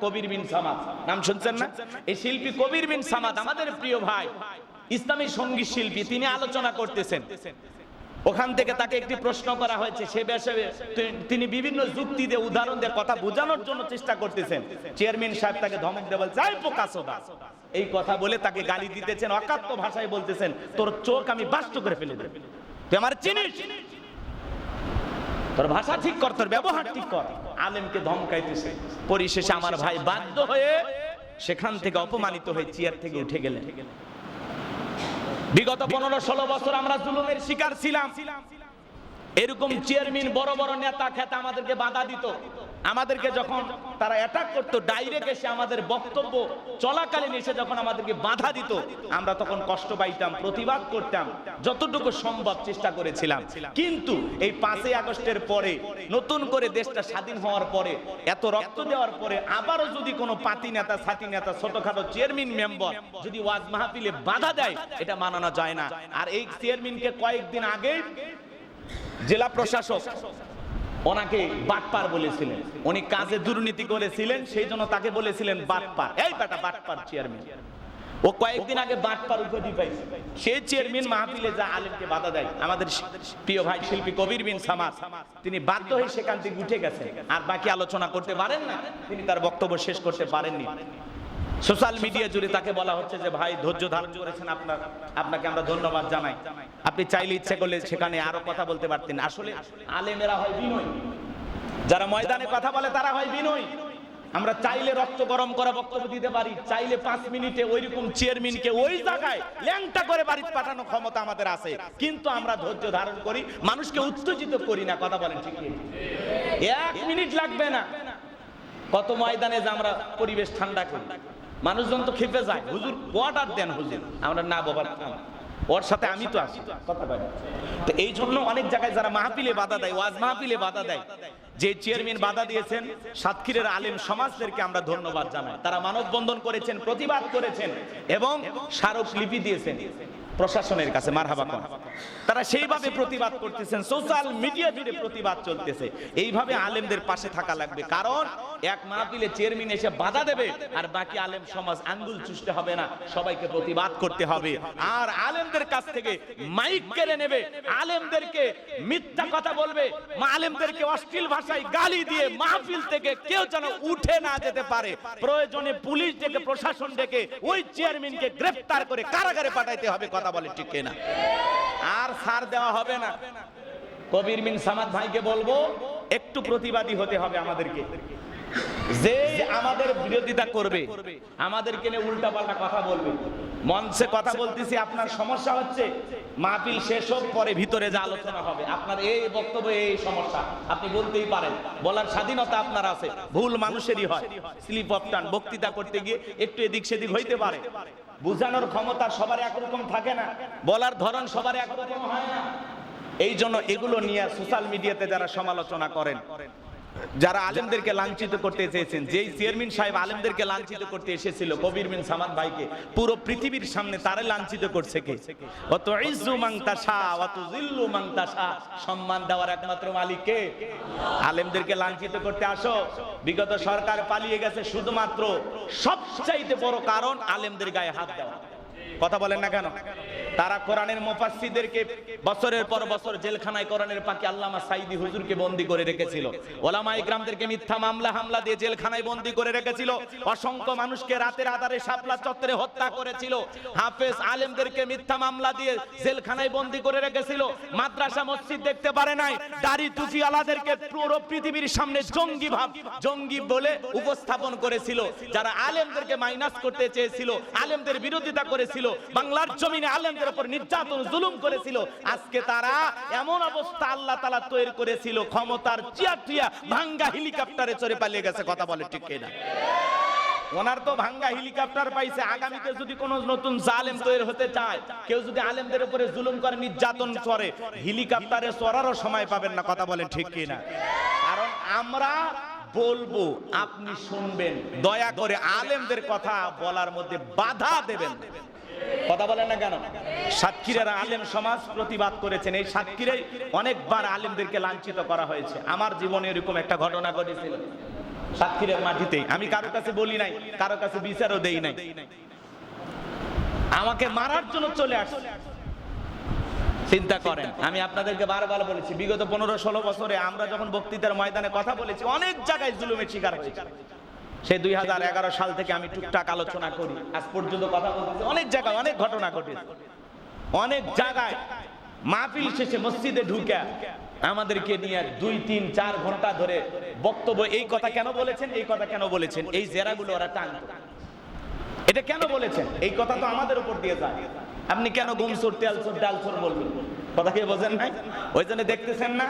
কবির বিন সামাদ। নাম শুনছেন না? এই শিল্পী কবির বিন সামাদ, আমাদের প্রিয় ভাই, ইসলামী সংগীত শিল্পী, তিনি আলোচনা করতেছেন। ওখান থেকে তাকে একটি প্রশ্ন করা হয়েছে, সে বিষয়ে তিনি বিভিন্ন যুক্তি দিয়ে, উদাহরণ দিয়ে কথা বোঝানোর জন্য চেষ্টা করতেছেন। চেয়ারম্যান সাহেব তাকে ধমক দিয়ে বলছে "এই প্রকাশদা এই কথা বলে তাকে গালি দিতেছেন, অকাত্য ভাষায় বলতেছেন, তোর চোখ আমি বাস্ত করে ফেলে দেব। তুই আমার চিনিস? তোর ভাষা ঠিক কর, তোর ব্যবহার ঠিক কর। আলেমকে ধমকাইতেছে। পরিশেষে আমার ভাই বাধ্য হয়ে সেখান থেকে অপমানিত হয়ে চেয়ার থেকে উঠে গেলেন। বিগত পনেরো ষোলো বছর আমরা জুলুমের শিকার ছিলাম। এরকম চেয়ারম্যান বড় বড় নেতা খেতা আমাদেরকে বাধা দিত। আমাদেরকে যখন তারা অ্যাটাক করতো ডাইরেক্ট এসে আমাদের বক্তব্য চলাকালীন এসে যখন আমাদেরকে বাধা দিত, আমরা তখন কষ্ট পাইতাম, প্রতিবাদ করতাম, যতটুকু সম্ভব চেষ্টা করেছিলাম। কিন্তু এই পাঁচই আগস্টের পরে, নতুন করে দেশটা স্বাধীন হওয়ার পরে, এত রক্ত দেওয়ার পরে আবারও যদি কোনো পাতি নেতা, সাথী নেতা, ছোটখাটো চেয়ারম্যান মেম্বার যদি ওয়াজ মাহফিলে বাধা দেয়, এটা মানানো যায় না। আর এই চেয়ারম্যানকে কয়েকদিন আগে জেলা প্রশাসক ওনাকে বাটপার বলেছিলেন। উনি কাজে দুর্নীতি করেছিলেন, সেই জন্য তাকে বলেছিলেন বাটপার। এই বেটা বাটপার চেয়ারম্যান ও কয়েকদিন আগে বাটপার উপাধি পাইছে। সেই চেয়ারম্যান মাহফিলে যা আলেমকে বাধা দেয়। আমাদের প্রিয় ভাই শিল্পী কবির বিন সামাদ, তিনি বাধ্য হয়ে সেখান থেকে উঠে গেছেন। আর বাকি আলোচনা করতে পারেন না। তিনি তার বক্তব্য শেষ করতে পারেননি। সোশ্যাল মিডিয়া জুড়ে তাকে বলা হচ্ছে যে, ভাই, ধৈর্য ধারণ করেছেন আপনার। আপনাকে আমরা ধন্যবাদ জানাই। আপনি চাইলে ইচ্ছে করলে সেখানে আরও কথা বলতে পারতেন। আসলে আলেমেরা হয় বিনয়। যারা ময়দানে কথা বলে, তারা হয় বিনয়। আমরা চাইলে রক্ত গরম করা বক্তব্য দিতে পারি। চাইলে পাঁচ মিনিটে ওই রকম চেয়ারম্যানকে ওই জায়গায় ল্যাংটা করে বাড়িতে পাঠানো ক্ষমতা আমাদের আছে। কিন্তু আমরা ধৈর্য ধারণ করি, মানুষকে উত্তেজিত করি না। কথা বলেন ঠিক? এক মিনিট লাগবে না। কত ময়দানে যে আমরা পরিবেশ ঠান্ডা করি। মানুষজন তো খেপে যায়। হুজুর অর্ডার দেন হুজুর। আমরা না বাবার ওর সাথে আমি তো আছি। তো এই জন্য অনেক জায়গায় যারা মাহফিলে বাধা দেয়, ওয়াজ মাহফিলে বাধা দেয়, যে চেয়ারম্যান বাধা দিয়েছেন, সাতক্ষীরের আলেম সমাজদেরকে আমরা ধন্যবাদ জানাই। তারা মানববন্ধন করেছেন, প্রতিবাদ করেছেন এবং স্মারকলিপি দিয়েছেন প্রশাসনের কাছে, মারহাবা কন। তারা সেইভাবে প্রতিবাদ করতেছেন সোশ্যাল মিডিয়া জুড়ে প্রতিবাদ চলতেছে। এইভাবে আলেমদের পাশে থাকা লাগবে। কারণ এক মাহফিলে চেয়ারম্যান এসে বাধা দেবে, আর বাকি আলেম সমাজ আঙ্গুল চুষতে হবে না, সবাইকে প্রতিবাদ করতে হবে। আর আলেমদের কাছ থেকে মাইক কেড়ে নেবে, আলেমদেরকে মিথ্যা কথা বলবে আলেমদেরকে অশ্লীল ভাষায় গালি দিয়ে মাহফিল থেকে কেউ যেন উঠে না যেতে পারে। প্রয়োজনে পুলিশ ডেকে, প্রশাসন ডেকে, ওই চেয়ারম্যানকে গ্রেফতার করে কারাগারে পাঠাইতে হবে, কথা বলে ঠিক না আর সার দেওয়া হবে না। কবির মিন সামাদ ভাইকে বলব, একটু প্রতিবাদী হতে হবে আমাদেরকে। যে আমাদের বিরোধিতা করবে, আমাদেরকে নিয়ে উল্টা পাল্টা কথা বলবে। মঞ্চে কথা বলতেছি, আপনার সমস্যা হচ্ছে, মাহফিল শেষ হোক, পরে ভিতরে যা আলোচনা হবে। আপনার এই বক্তব্য, এই সমস্যা, আপনি বলতেই পারেন। বলার স্বাধীনতা আপনার আছে, ভুল মানুষেরই হয়। স্লিপ অফ টান, বক্তৃতা করতে গিয়ে একটু এদিক সেদিক হইতে পারে। বুঝানোর ক্ষমতা সবার একরকম থাকে না, বলার ধরন সবার একরকম হয় না। এই জন্য এগুলো নিয়ে সোশ্যাল মিডিয়াতে যারা সমালোচনা করেন যারা আলেমদেরকে লাঞ্ছিত করতে চেয়েছেন যেই চেয়ারম্যান সাহেব আলেমদেরকে লাঞ্ছিত করতে এসেছিল, কবির বিন সামাদ ভাইকে, পুরো পৃথিবীর সামনে তারে লাঞ্ছিত করছে কে? অত ইজ্জু মাংতাসা অত জিল্লু মাংতাসা সম্মান দেওয়ার একমাত্র মালিক কে? আলেমদেরকে লাঞ্ছিত করতে আসো। বিগত সরকার পালিয়ে গেছে শুধুমাত্র সবচাইতে বড় কারণ আলেমদের গায়ে হাত দেওয়া। কথা বলেন না কেন? তারা কোরআনের মুফাসসিরদেরকে বছরের পর বছর জেলখানায় কোরআনের পাকি আল্লামা সাইদি হুজুরকে বন্দী করে রেখেছিল। ওলামা ইকরামদেরকে মিথ্যা মামলা, হামলা দিয়ে জেলখানায় বন্দী করে রেখেছিল। অসংখ্য মানুষকে রাতের আধারে শাপলা চত্বরে হত্যা করেছিল। হাফেজ আলেমদেরকে মিথ্যা মামলা দিয়ে জেলখানায় বন্দী করে রেখেছিল। মাদ্রাসা, মসজিদ দেখতে পারে নাই। দাড়ি টুপি আলাদেরকে পুরো পৃথিবীর সামনে জঙ্গি ভাব, জঙ্গি বলে উপস্থাপন করেছিল। যারা আলেমদেরকে মাইনাস করতে চেয়েছিল, আলেমদের বিরোধিতা করেছিল, বাংলার জমিনে আলেমদের উপর নির্যাতন, জুলুম করেছিল। আজকে তারা এমন অবস্থা আল্লাহ তালা তৈরি করেছিল, ক্ষমতার চিয়া টিয়া ভাঙ্গা হেলিকপ্টারে চড়ে পালিয়ে গেছে, কথা বলে ঠিক না ওনার তো ভাঙ্গা হেলিকপ্টার পাইছে, আগামীতে যদি নতুন জালেম তৈরি হতে চায়, কেউ যদি আলেমদের উপরে জুলুম করে, নির্যাতন করে, হেলিকপ্টারে চড়ারও সময় পাবেন না, কথা বলেন ঠিক কিনা? কারণ আমরা বলব, আপনি শুনবেন, দয়া করে আলেমদের কথা বলার মধ্যে বাধা দেবেন। কথা বলেন না কেন? সাতক্ষীরের আলেম সমাজ প্রতিবাদ করেছেন। এই সাতক্ষীরে অনেকবার আলেমদেরকে লাঞ্ছিত করা হয়েছে। আমার জীবনে এরকম একটা ঘটনা ঘটেছিল সাতক্ষীরের মাটিতে। আমি কারও কাছে বলি নাই, কারও কাছে বিচারও দেই নাই। আমাকে মারার জন্য চলে আসছে। চিন্তা করেন, আমি আপনাদেরকে বারবার বলেছি, বিগত পনেরো ষোলো বছরে আমরা যখন বক্তৃতার ময়দানে কথা বলেছি, অনেক জায়গায় জুলুমের শিকার হয়েছে। সেই দুই হাজার এগারো সাল থেকে আমি টুকটাক আলোচনা করি। আজ পর্যন্ত কথা বলতেছি। অনেক জায়গায় অনেক ঘটনা ঘটেছে। অনেক জায়গায় মাহফিল শেষে মসজিদে ঢুকে আমাদেরকে নিয়ে দুই, তিন, চার ঘণ্টা ধরে বক্তব্য, এই কথা কেন বলেছেন, এই কথা কেন বলেছেন, এই জেরাগুলো ওরা টানত। এটা কেন বলেছেন? এই কথা তো আমাদের উপর দিয়ে যায়। আপনি কেন গুমসুর তেলসুর ডালসুর বলবেন? কথা কি বোঝেন নাই? ওই জন্য দেখতেছেন না?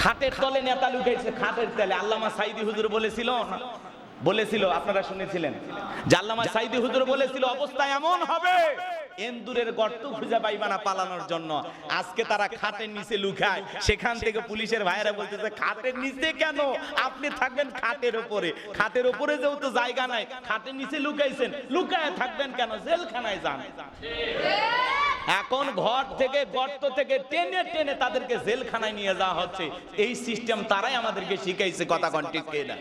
খাটের তলে নেতা লুকাইছে, খাটের তলে। আল্লামা সাইদি হুজুর বলেছিল বলেছিল, আপনারা শুনেছিলেন, যে আল্লামা সাইদি হুজুর বলেছিল, অবস্থা এমন হবে এন্দুরের গর্ত খুঁজে পাইবা না পালানোর জন্য। আজকে তারা খাটের নিচে লুকায়, সেখান থেকে পুলিশের ভাইয়েরা বলতেছে, খাটের নিচে কেন? আপনি থাকবেন খাটের উপরে। খাটের উপরে যেহেতু জায়গা নাই, খাটের নিচে লুকাইছেন, লুকায় থাকবেন কেন? জেলখানায় যান। এখন ঘর থেকে, গর্ত থেকে টেনে টেনে তাদেরকে জেলখানায় নিয়ে যাওয়া হচ্ছে। এই সিস্টেম তারাই আমাদেরকে শিখাইছে, কথা কন কিনা?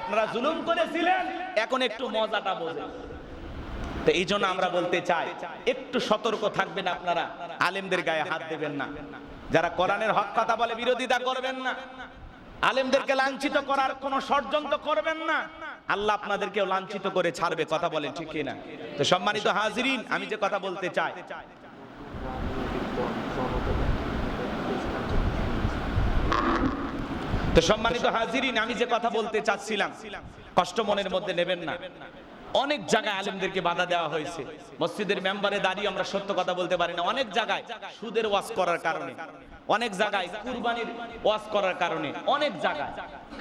আপনারা জুলুম করেছিলেন, এখন একটু মজাটা বোঝেন। এই জন্য আমরা বলতে চাই, একটু সতর্ক থাকবেন আপনারা, আলেমদের গায়ে হাত দেবেন না। যারা কোরআনের হক কথা বলে, বিরোধিতা করবেন না। আলেমদেরকে লাঞ্ছিত করার কোন ষড়যন্ত্র করবেন না। আল্লাহ আপনাদেরকেও লাঞ্ছিত করে ছাড়বে, কথা বলেন ঠিক না তো সম্মানিত হাজিরিন, আমি যে কথা বলতে চাই তো সম্মানিত হাজিরিন, আমি যে কথা বলতে চাচ্ছিলাম, কষ্ট মনের মধ্যে নেবেন না। অনেক জায়গায় আলেমদেরকে বাধা দেওয়া হয়েছে। মসজিদের মেম্বারে দাঁড়িয়ে আমরা সত্য কথা বলতে পারি না। অনেক জায়গায় সুদের ওয়াজ করার কারণে। অনেক জায়গায় কুরবানির ওয়াজ করার কারণে, অনেক জায়গায়।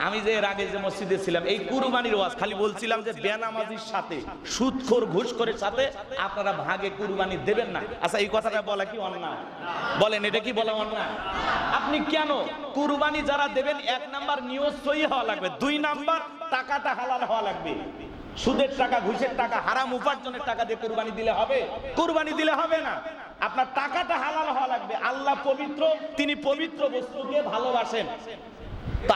আমি যে এর আগে যে মসজিদে ছিলাম, এই কুরবানির ওয়াজ খালি বলছিলাম যে বেনামাজির সাথে সুদখোর ঘুষ করে সাথে আপনারা ভাগে কুরবানি দেবেন না। আচ্ছা এই কথাটা বলা কি অন্যায়? বলেন, এটা কি বলা অন্যায়? আপনি কেন কুরবানি যারা দেবেন, এক নাম্বার নিয়ত সই হওয়া লাগবে, দুই নাম্বার টাকাটা হালাল হওয়া লাগবে। সুদের টাকা, ঘুষের টাকা, হারাম উপার্জনের টাকা দিয়ে কোরবানি দিলে হবে? কোরবানি দিলে হবে না। আপনার টাকাটা হালাল হওয়া লাগবে। আল্লাহ পবিত্র, তিনি পবিত্র বস্তুকে ভালোবাসেন।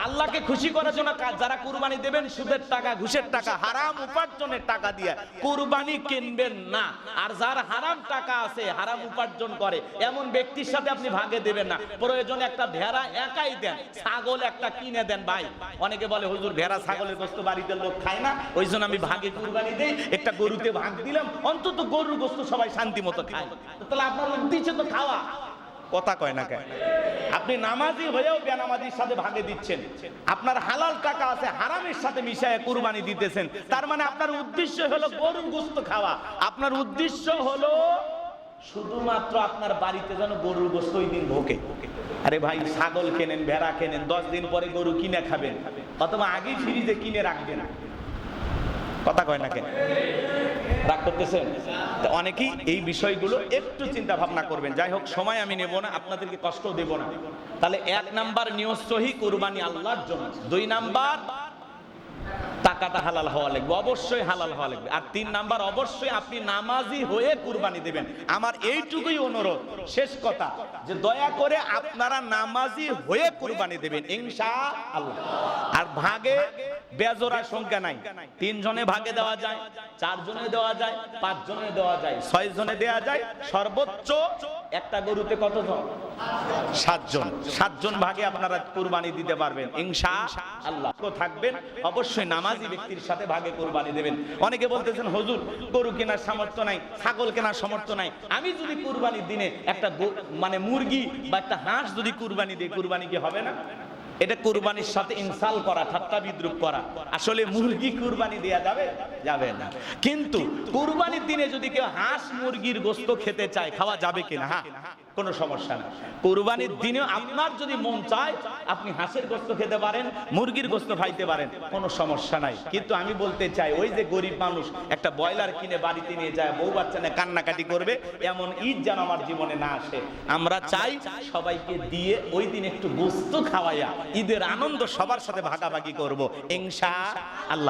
আল্লাহকে খুশি করার জন্য যারা কুরবানি দেবেন, সুদের টাকা, ঘুষের টাকা, হারাম উপার্জনের টাকা দিয়ে কুরবানি কিনবেন না। আর যার হারাম টাকা আছে, হারাম উপার্জন করে, এমন ব্যক্তির সাথে আপনি ভাগে দেবেন না। প্রয়োজনে একটা ভেড়া একাই দেন, ছাগল একটা কিনে দেন ভাই। অনেকে বলে, হুজুর, ভেড়া, ছাগলের গোস্ত বাড়িতে লোক খায় না। ওই জন্য আমি ভাগে কুরবানি দেই, একটা গরুতে ভাগ দিলাম, অন্তত গরুর গোস্ত সবাই শান্তি মতো খায়। তাহলে আপনার উদ্দেশ্য তো খাওয়া। কথা কয় না কেন? আপনি নামাজি হয়েও বেনামাজির সাথে ভাগে দিচ্ছেন। আপনার হালাল টাকা আছে, হারামের সাথে মিশায় কুরবানি দিতেছেন। তার মানে আপনার উদ্দেশ্য হলো গরুর গোস্ত খাওয়া। আপনার উদ্দেশ্য হলো শুধুমাত্র আপনার বাড়িতে যেন গরুর গোস্ত ওই দিন ঢোকে আরে ভাই, ছাগল কেনেন, ভেড়া কেনেন, দশ দিন পরে গরু কিনে খাবেন। অথবা আগেই ফ্রিজে কিনে রাখবেন। কথা কয় নাকি? রাগ করতেছেন? অনেকেই এই বিষয়গুলো একটু চিন্তা ভাবনা করবেন। যাই হোক, সময় আমি নেব না, আপনাদেরকে কষ্ট দেব না। তাহলে এক নাম্বার নিয়ত সহি কুরবানি আল্লাহর জন্য। দুই নাম্বার টাকাটা হালাল হওয়া লাগবে, অবশ্যই হালাল হওয়া লাগবে। আর তিন নাম্বার, অবশ্যই আপনি নামাজি হয়ে কুরবানি দেবেন। আমার এইটুকুই অনুরোধ, শেষ কথা, যে দয়া করে আপনারা নামাজি হয়ে কুরবানি দেবেন ইনশা আল্লাহ আর ভাগে বেজোড়া সংখ্যা নাই। তিন জনে ভাগে দেওয়া যায় চার জনে দেওয়া যায় পাঁচ জনে দেওয়া যায় ছয় জনে দেওয়া যায়, সর্বোচ্চ একটা গরুতে কতজন? সাতজন। সাতজন ভাগে আপনারা কুরবানি দিতে পারবেন ইনশা আল্লাহ থাকবেন। অবশ্যই নামাজি ব্যক্তির সাথে ভাগে কুরবানি দেবেন। অনেকে বলতেছেন, হুজুর, গরু কেনার সামর্থ্য নাই, ছাগল কেনার সামর্থ্য নাই। আমি যদি কুরবানির দিনে একটা মানে মুরগি বা একটা হাঁস যদি কুরবানি দিই, কুরবানি কি হবে না? এটা কুরবানির সাথে ইনসাল করা, ঠাট্টা বিদ্রুপ করা। আসলে মুরগি কুরবানি দেয়া যাবে? যাবে না। কিন্তু কুরবানির দিনে যদি কেউ হাঁস মুরগির গোস্ত খেতে চায়, খাওয়া যাবে কিনা? হ্যাঁ। কোনো সমস্যা না কুরবানির দিনে আপনার যদি মন চায় আপনি হাঁসের গোস্ত খেতে পারেন মুরগির গোস্ত খাইতে পারেন কোনো সমস্যা নাই। কিন্তু আমি বলতে চাই ওই যে গরিব মানুষ একটা ব্রয়লার কিনে বাড়িতে নিয়ে যায় বউ বাচ্চা নিয়ে কান্নাকাটি করবে এমন ঈদ যেন আমার জীবনে না আসে। আমরা চাই সবাইকে দিয়ে ওই দিন একটু গোস্ত খাওয়াইয়া ঈদের আনন্দ সবার সাথে ভাগাভাগি করব। ইনশা আল্লাহ।